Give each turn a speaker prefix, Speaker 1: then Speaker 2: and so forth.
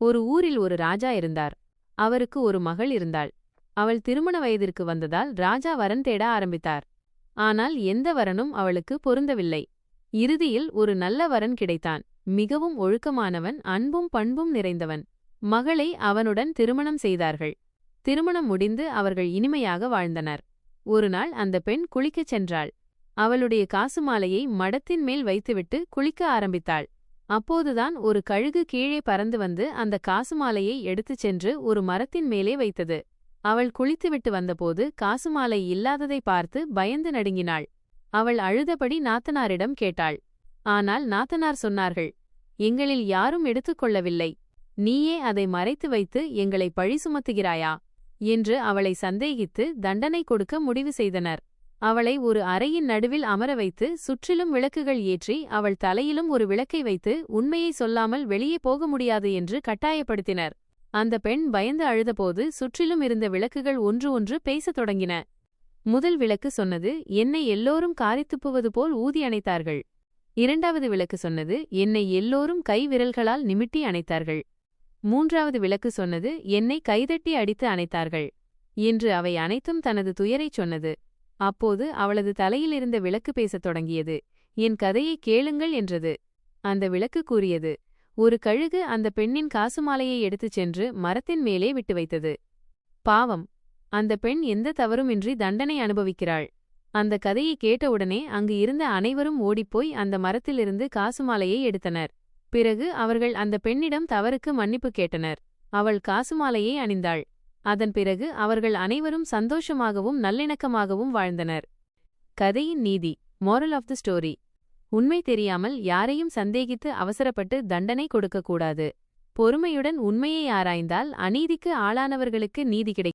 Speaker 1: ஒரு ஊரில் ஒரு ராஜா இருந்தார். அவருக்கு ஒரு மகள் இருந்தாள். அவள் திருமண வயதிற்கு வந்ததால் ராஜா வரன் தேட ஆரம்பித்தார். ஆனால் எந்த வரனும் அவளுக்கு பொருந்தவில்லை. இறுதியில் ஒரு நல்ல வரன் கிடைத்தான். மிகவும் ஒழுக்கமானவன் அன்பும் பண்பும் நிறைந்தவன். மகளை அவனுடன் திருமணம் செய்தார்கள். திருமணம் முடிந்து அவர்கள் இனிமையாக வாழ்ந்தனர். ஒருநாள் அந்த பெண் குளிக்கச் சென்றாள். அவளுடைய காசு மாலையை மடத்தின் மேல் வைத்துவிட்டு குளிக்க ஆரம்பித்தாள். அப்போதுதான் ஒரு கழுகு கீழே பறந்து வந்து அந்த காசு மாலையை எடுத்துச் சென்று ஒரு மரத்தின் மேலே வைத்தது. அவள் குளித்துவிட்டு வந்தபோது காசு மாலை இல்லாததை பார்த்து பயந்து நடுங்கினாள். அவள் அழுதபடி நாத்தனாரிடம் கேட்டாள். ஆனால் நாத்தனார் சொன்னார்கள் எங்களில் யாரும் எடுத்துக்கொள்ளவில்லை நீயே அதை மறைத்து வைத்து எங்களை பழி சுமத்துகிறாயா? என்று அவளை சந்தேகித்து தண்டனை கொடுக்க முடிவு செய்தனர். அவளை ஒரு அறையின் நடுவில் அமர வைத்து சுற்றிலும் விளக்குகள் ஏற்றி அவள் தலையிலும் ஒரு விளக்கை வைத்து உண்மையை சொல்லாமல் வெளியே போக முடியாது என்று கட்டாயப்படுத்தினர். அந்த பெண் பயந்து அழுதபோது சுற்றிலும் இருந்த விளக்குகள் ஒன்று ஒன்று பேசத் தொடங்கின. முதல் விளக்கு சொன்னது என்னை எல்லோரும் காரித்துப்புவது போல் ஊதி அணைத்தார்கள். இரண்டாவது விளக்கு சொன்னது என்னை எல்லோரும் கை விரல்களால் நிமிட்டி அணைத்தார்கள். மூன்றாவது விளக்கு சொன்னது என்னை கைதட்டி அடித்து அணைத்தார்கள். என்று அவை அனைத்தும் தனது துயரைச் சொன்னது. அப்போது அவளது தலையிலிருந்த விளக்கு பேசத் தொடங்கியது. என் கதையை கேளுங்கள் என்றது. அந்த விளக்கு கூறியது. ஒரு கழுகு அந்த பெண்ணின் காசுமாலையை எடுத்துச் சென்று மரத்தின் மேலே விட்டு வைத்தது. பாவம். அந்த பெண் எந்த தவறுமின்றி தண்டனை அனுபவிக்கிறாள். அந்த கதையை கேட்டவுடனே அங்கு இருந்த அனைவரும் ஓடிப்போய் அந்த மரத்திலிருந்து காசுமாலையை எடுத்தனர். பிறகு அவர்கள் அந்த பெண்ணிடம் தவறுக்கு மன்னிப்பு கேட்டனர். அவள் காசுமாலையை அணிந்தாள். அதன் பிறகு அவர்கள் அனைவரும் சந்தோஷமாகவும் நல்லிணக்கமாகவும் வாழ்ந்தனர். கதையின் நீதி மோரல் ஆஃப் த ஸ்டோரி உண்மை தெரியாமல் யாரையும் சந்தேகித்து அவசரப்பட்டு தண்டனை கொடுக்கக்கூடாது. பொறுமையுடன் உண்மையை ஆராய்ந்தால் அநீதிக்கு ஆளானவர்களுக்கு நீதி கிடைக்கும்.